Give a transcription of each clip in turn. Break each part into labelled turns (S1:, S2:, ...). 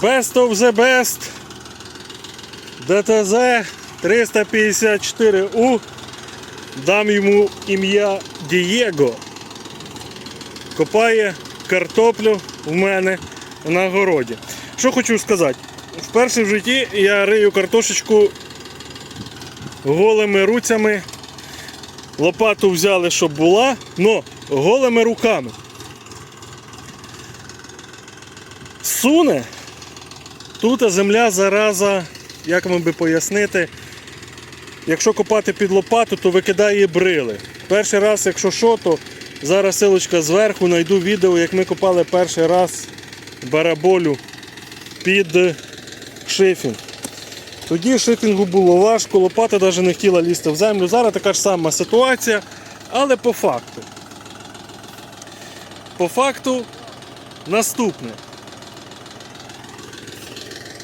S1: Best of the best. ДТЗ 354У. Дам йому ім'я Дієго. Копає картоплю в мене на городі. Що хочу сказати? Вперше в житті я рию картошечку голими руцями. Лопату взяли, щоб була, але голими руками. Суне. Тут земля зараза, як вам би пояснити, якщо копати під лопату, то викидає брили. Перший раз, якщо що, то зараз силочка зверху, знайду відео, як ми копали перший раз бараболю під шифінг. Тоді шифінгу було важко, лопата навіть не хотіла лізти в землю. Зараз така ж сама ситуація, але по факту. По факту наступне.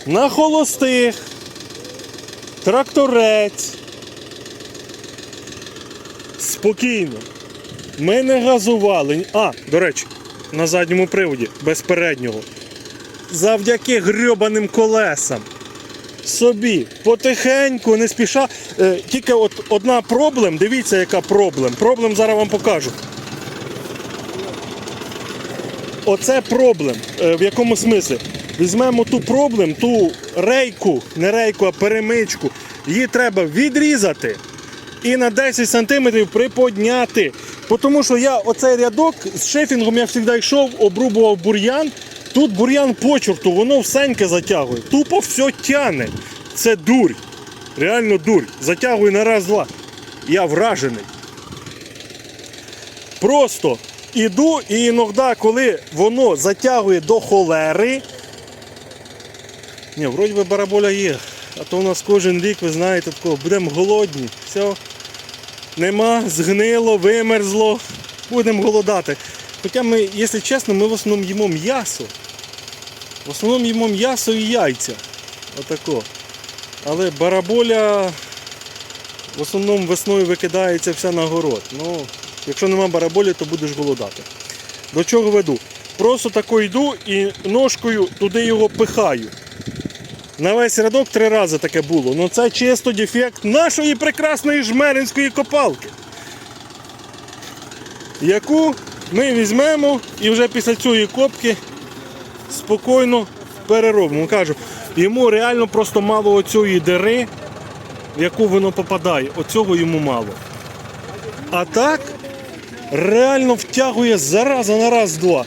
S1: На холостих, тракторець. Спокійно. Ми не газували. А, до речі, на задньому приводі, без переднього. Завдяки грьобаним колесам. Собі потихеньку, не спіша. Е, тільки от одна проблем, дивіться, яка проблем. Проблем зараз вам покажу. Оце проблем. Е, в якому смислі? Візьмемо ту проблем, ту рейку, не рейку, а перемичку. Її треба відрізати і на 10 см приподняти. Тому що я оцей рядок з шефінгом я завжди йшов, обрубував бур'ян. Тут бур'ян по чорту, воно всеньке затягує. Тупо все тяне. Це дурь. Реально дурь. Затягує на раз-два. Я вражений. Просто іду і іноді, коли воно затягує до холери. Ні, вроді би бараболя є. А то у нас кожен рік, ви знаєте, такого, будемо голодні. Все. Нема, згнило, вимерзло. Будемо голодати. Хоча ми, якщо чесно, ми в основному їмо м'ясо. В основному їмо м'ясо і яйця. Отако. Але бараболя в основному весною викидається вся на город. Ну, якщо нема бараболі, то будеш голодати. До чого веду? Просто тако йду і ножкою туди його пихаю. На весь рядок три рази таке було. Ну це чисто дефект нашої прекрасної жмеринської копалки. Яку ми візьмемо і вже після цієї копки спокійно переробимо. Кажу, йому реально просто мало оцієї дири, в яку воно попадає. Оцього йому мало. А так реально втягує зараза на раз-два.